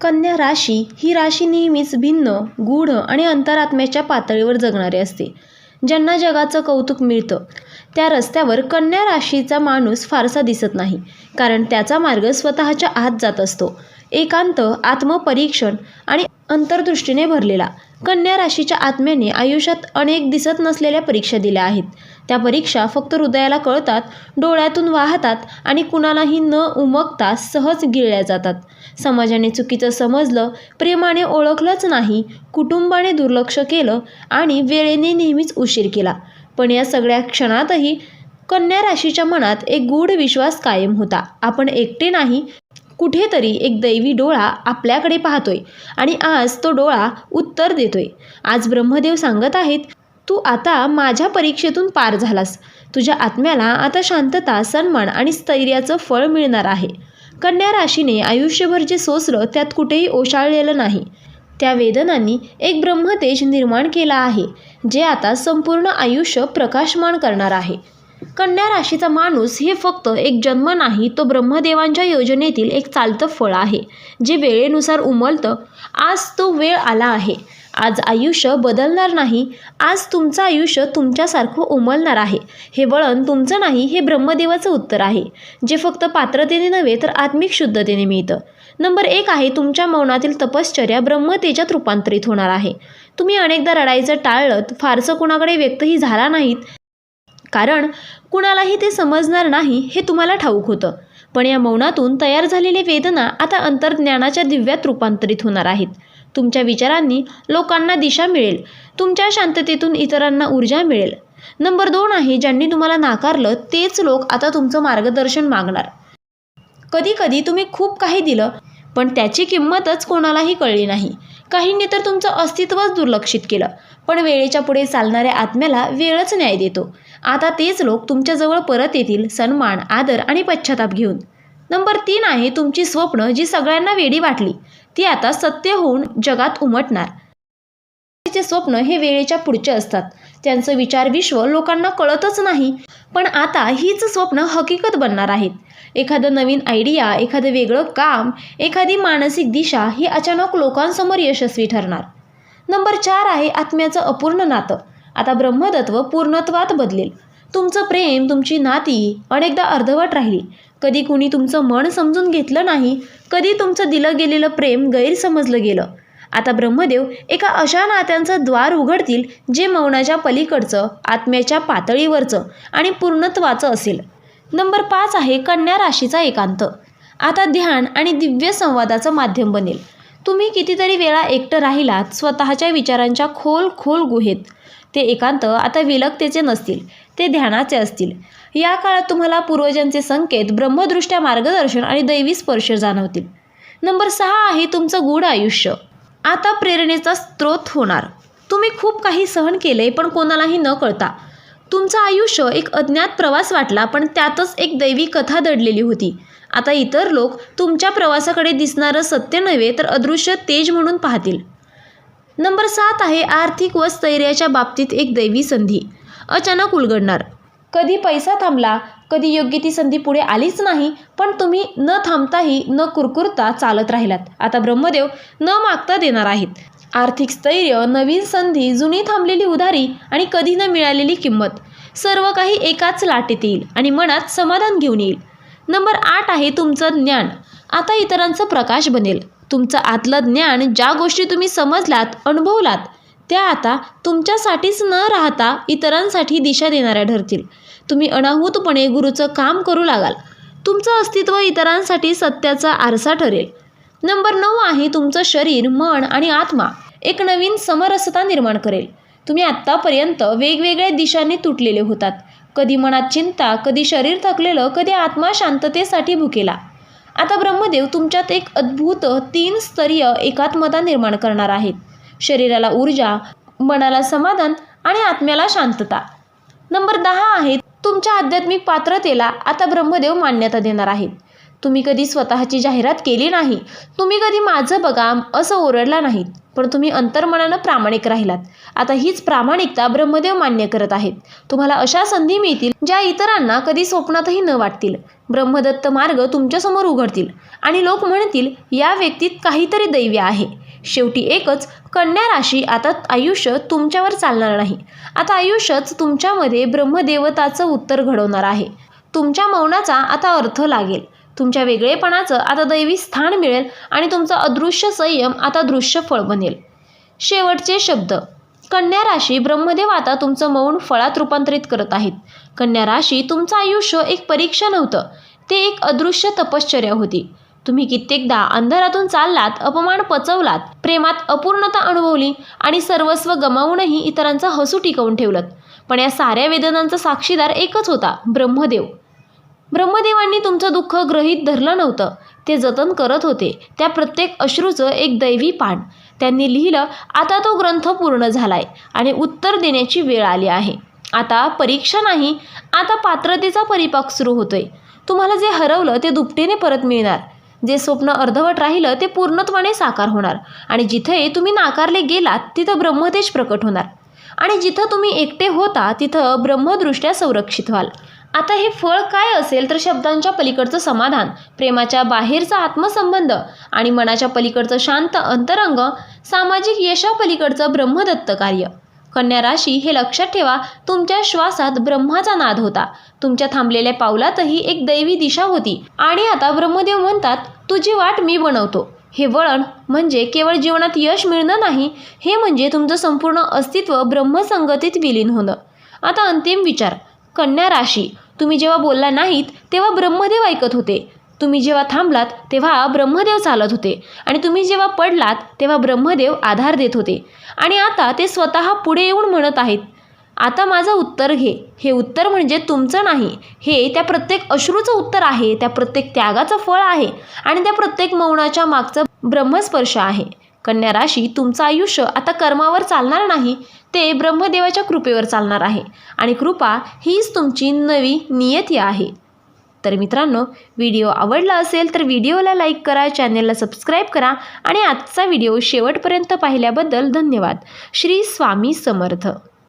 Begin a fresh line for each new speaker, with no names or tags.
कन्या राशी ही राशी नेहमीच भिन्न गूढ आणि अंतरात्म्याच्या पातळीवर जगणारी असते ज्यांना जगाचं कौतुक मिळतं. त्या रस्त्यावर कन्या राशीचा माणूस फारसा दिसत नाही कारण त्याचा मार्ग स्वतःच्या आत जात असतो. एकांत आत्मपरीक्षण आणि अंतर्दृष्टीने भरलेला कन्या राशीच्या आत्म्याने आयुष्यात अनेक दिसत नसलेल्या परीक्षा दिल्या आहेत. त्या परीक्षा फक्त हृदयाला कळतात डोळ्यातून वाहतात आणि कुणालाही न उमगता सहज गिळल्या जातात. समाजाने चुकीचं समजलं प्रेमाने ओळखलंच नाही कुटुंबाने दुर्लक्ष केलं आणि वेळेने नेहमीच उशीर केला. पण या सगळ्या क्षणातही कन्या राशीच्या मनात एक गूढ विश्वास कायम होता. आपण एकटे नाही कुठेतरी एक दैवी डोळा आपल्याकडे पाहतोय आणि आज तो डोळा उत्तर देतोय. आज ब्रह्मदेव सांगत आहेत तू आता माझ्या परीक्षेतून पार झालास. तुझ्या आत्म्याला आता शांतता सन्मान आणि स्थैर्याचं फळ मिळणार आहे. कन्या राशीने आयुष्यभर जे सोसलं त्यात कुठेही ओशाळलेलं नाही. त्या वेदनांनी एक ब्रह्मतेज निर्माण केला आहे जे आता संपूर्ण आयुष्य प्रकाशमान करणार आहे. कन्या राशीचा माणूस हे फक्त एक जन्म नाही तो ब्रह्मदेवांच्या योजनेतील एक चालतं फळ आहे जे वेळेनुसार उमलतं. आज तो वेळ आला आहे. आज आयुष्य बदलणार नाही. आज तुमचं आयुष्य तुमच्यासारखं उमलणार आहे. हे वळण तुमचं नाही हे ब्रह्मदेवाचं उत्तर आहे. जे फक्त पात्रतेने नव्हे तर आत्मिक शुद्धतेने मिळतं. नंबर एक आहे तुमच्या मौनातील तपश्चर्या ब्रह्मतेजात रूपांतरित होणार आहे. तुम्ही अनेकदा रडायचं टाळलं फारसं कुणाकडे व्यक्तही झाला नाहीत. कारण कुणालाही ते समजणार नाही हे तुम्हाला ठाऊक होतं. पण या मौनातून तयार झालेली वेदना आता अंतर्ज्ञानाच्या दिव्यात रूपांतरित होणार आहेत. तुमच्या विचारांनी लोकांना दिशा मिळेल. तुमच्या शांततेतून इतरांना ऊर्जा मिळेल. नंबर दोन आहे ज्यांनी तुम्हाला नाकारलं तेच लोक आता तुमचं मार्गदर्शन मागणार. कधी कधी तुम्ही खूप काही दिलं पण त्याची किंमतच कोणालाही कळली नाही. काहींनी तर तुमचं अस्तित्वच दुर्लक्षित केलं. पण वेळेच्या पुढे चालणाऱ्या आत्म्याला वेळच न्याय देतो. आता तेच लोक तुमच्याजवळ परत येतील सन्मान आदर आणि पश्चाताप घेऊन. नंबर तीन आहे तुमची स्वप्न जी सगळ्यांना वेडी वाटली ती आता सत्य होऊन जगात उमटणार. तिचे स्वप्न हे वेळेच्या पुढचे असतात. त्यांचं विचार विश्व लोकांना कळतच नाही पण आता हीच स्वप्न हकीकत बनणार आहेत. एखादं नवीन आयडिया एखादं वेगळं काम एखादी मानसिक दिशा ही अचानक लोकांसमोर यशस्वी ठरणार. नंबर चार आहे आत्म्याचं अपूर्ण नातं. आता ब्रह्मतत्व पूर्णत्वात बदलेल. तुमचं प्रेम तुमची नाती अनेकदा अर्धवट राहिली. कधी कुणी तुमचं मन समजून घेतलं नाही कधी तुमचं दिलं गेलेलं प्रेम गैरसमजलं गेलं. आता ब्रह्मदेव एका अशा नात्यांचं द्वार उघडतील जे मौनाच्या पलीकडचं आत्म्याच्या पातळीवरचं आणि पूर्णत्वाचं असेल. नंबर पाच आहे कन्या राशीचा एकांत. आता ध्यान आणि दिव्य संवादाचं माध्यम बनेल. तुम्ही कितीतरी वेळा एकटं राहिलात स्वतःच्या विचारांच्या खोल खोल गुहेत. ते एकांत आता विलगतेचे नसतील ते ध्यानाचे असतील. या काळात तुम्हाला पूर्वजांचे संकेत ब्रह्मदृष्ट्या मार्गदर्शन आणि दैवी स्पर्श जाणवतील. नंबर सहा आहे तुमचं गूढ आयुष्य. आता प्रेरणेचा स्रोत होणार. तुम्ही खूप काही सहन केले पण कोणालाही न कळता. तुमचं आयुष्य एक अज्ञात प्रवास वाटला पण त्यातच एक दैवी कथा दडलेली होती. आता इतर लोक तुमच्या प्रवासाकडे दिसणारं सत्य नव्हे तर अदृश्य तेज म्हणून पाहतील. नंबर सात आहे आर्थिक व स्थैर्याच्या बाबतीत एक दैवी संधी. अचानक उलगडणार. कधी पैसा थांबला कधी योग्य ती संधी पुढे आलीच नाही पण तुम्ही न थांबताही न कुरकुरता चालत राहिलात. आता ब्रह्मदेव न मागता देणार आहेत. आर्थिक स्थैर्य नवीन संधी जुनी थांबलेली उधारी आणि कधी न मिळालेली किंमत सर्व काही एकाच लाटेत येईल आणि मनात समाधान घेऊन येईल. नंबर आठ आहे तुमचं ज्ञान. आता इतरांचं प्रकाश बनेल. तुमचं आतलं ज्ञान ज्या गोष्टी तुम्ही समजलात अनुभवलात त्या आता तुमच्यासाठीच न राहता इतरांसाठी दिशा देणाऱ्या ठरतील. तुम्ही अनाहूतपणे गुरुचं काम करू लागाल. तुमचं अस्तित्व इतरांसाठी सत्याचा आरसा ठरेल. नंबर नऊ आहे तुमचं शरीर मन आणि आत्मा. एक नवीन समरसता निर्माण करेल. तुम्ही आत्तापर्यंत वेगवेगळ्या दिशांनी तुटलेले होतात. कधी मनात चिंता कधी शरीर थकलेलं कधी आत्मा शांततेसाठी भुकेला. आता ब्रह्मदेव तुमच्यात एक अद्भुत तीन स्तरीय एकात्मता निर्माण करणार आहेत. शरीराला ऊर्जा मनाला समाधान आणि आत्म्याला शांतता. नंबर दहा आहे तुमच्या आध्यात्मिक पात्रतेला आता ब्रह्मदेव मान्यता देणार आहेत. तुम्ही कधी स्वतःची जाहिरात केली नाही तुम्ही कधी माझं बघा असं ओरडला नाहीत पण तुम्ही अंतर्मनानं प्रामाणिक राहिलात. आता हीच प्रामाणिकता ब्रह्मदेव मान्य करत आहेत. तुम्हाला अशा संधी मिळतील ज्या इतरांना कधी स्वप्नातही न वाटतील. ब्रह्मदत्त मार्ग तुमच्यासमोर उघडतील आणि लोक म्हणतील या व्यक्तीत काहीतरी दैव्य आहे. शेवटी एकच कन्या राशी आता आयुष्य तुमच्यावर चालणार नाही. आता आयुष्यच तुमच्यामध्ये ब्रह्मदेवताचं उत्तर घडवणार आहे. तुमच्या मौनाचा आता अर्थ लागेल. तुमच्या वेगळेपणाचं आता दैवी स्थान मिळेल आणि तुमचा अदृश्य संयम आता दृश्य फळ बनेल. शेवटचे शब्द. कन्या राशी ब्रह्मदेव आता तुमचं मौन फळात रूपांतरित करत आहेत. कन्या राशी तुमचं आयुष्य एक परीक्षा नव्हतं. ते एक अदृश्य तपश्चर्या होती. तुम्ही कित्येकदा अंधारातून चाललात अपमान पचवलात प्रेमात अपूर्णता अनुभवली आणि सर्वस्व गमावूनही इतरांचं हसू टिकवून ठेवलं पण या साऱ्या वेदनांचा साक्षीदार एकच होता ब्रह्मदेव. ब्रह्मदेवांनी तुमचं दुःख ग्रहीत धरलं नव्हतं. ते जतन करत होते. त्या प्रत्येक अश्रूचं एक दैवी पान. त्यांनी लिहिलं आता तो ग्रंथ पूर्ण झालाय आणि उत्तर देण्याची वेळ आली आहे. आता परीक्षा नाही आता पात्रतेचा परिपाक सुरू होतोय. तुम्हाला जे हरवलं ते दुपटीने परत मिळणार. जे स्वप्न अर्धवट राहिलं ते पूर्णत्वाने साकार होणार. आणि जिथे तुम्ही नाकारले गेलात तिथं ब्रह्मतेज प्रकट होणार. आणि जिथं तुम्ही एकटे होता तिथं ब्रह्मदृष्ट्या संरक्षित व्हाल. आता हे फळ काय असेल तर शब्दांच्या पलीकडचं समाधान प्रेमाच्या बाहेरचा आत्मसंबंध आणि मनाच्या पलीकडचं शांत अंतरंग सामाजिक यशापलीकडचं ब्रह्मदत्त कार्य कन्या राशी हे लक्षात ठेवा तुमच्या श्वासात ब्रह्माचा नाद होता. तुमच्या थांबलेल्या पावलातही एक दैवी दिशा होती. आणि आता ब्रह्मदेव म्हणतात तुझी वाट मी बनवतो. हे वळण म्हणजे केवळ जीवनात यश मिळणं नाही हे म्हणजे तुमचं संपूर्ण अस्तित्व ब्रह्मसंगतीत विलीन होणं. आता अंतिम विचार कन्या राशी. तुम्ही जेव्हा बोलला नाहीत तेव्हा ब्रह्मदेव ऐकत होते. तुम्ही जेव्हा थांबलात तेव्हा ब्रह्मदेव चालत होते. आणि तुम्ही जेव्हा पडलात तेव्हा ब्रह्मदेव आधार देत होते. आणि आता ते स्वतः पुढे येऊन म्हणत आहेत आता माझं उत्तर घे. हे उत्तर म्हणजे तुमचं नाही. हे त्या प्रत्येक अश्रूचं उत्तर आहे. त्या प्रत्येक त्यागाचं फळ आहे. आणि त्या प्रत्येक मौनाच्या मागचं ब्रह्मस्पर्श आहे. कन्या राशी तुमचं आयुष्य आता कर्मावर चालणार नाही. ते ब्रह्मदेवाच्या कृपेवर चालणार आहे. आणि कृपा हीच तुमची नवी नियती आहे. तर मित्रांनो व्हिडिओ आवडला असेल तर व्हिडिओला लाईक करा चॅनेलला सबस्क्राईब करा आणि आजचा व्हिडिओ शेवटपर्यंत पाहिल्याबद्दल धन्यवाद. श्री स्वामी समर्थ.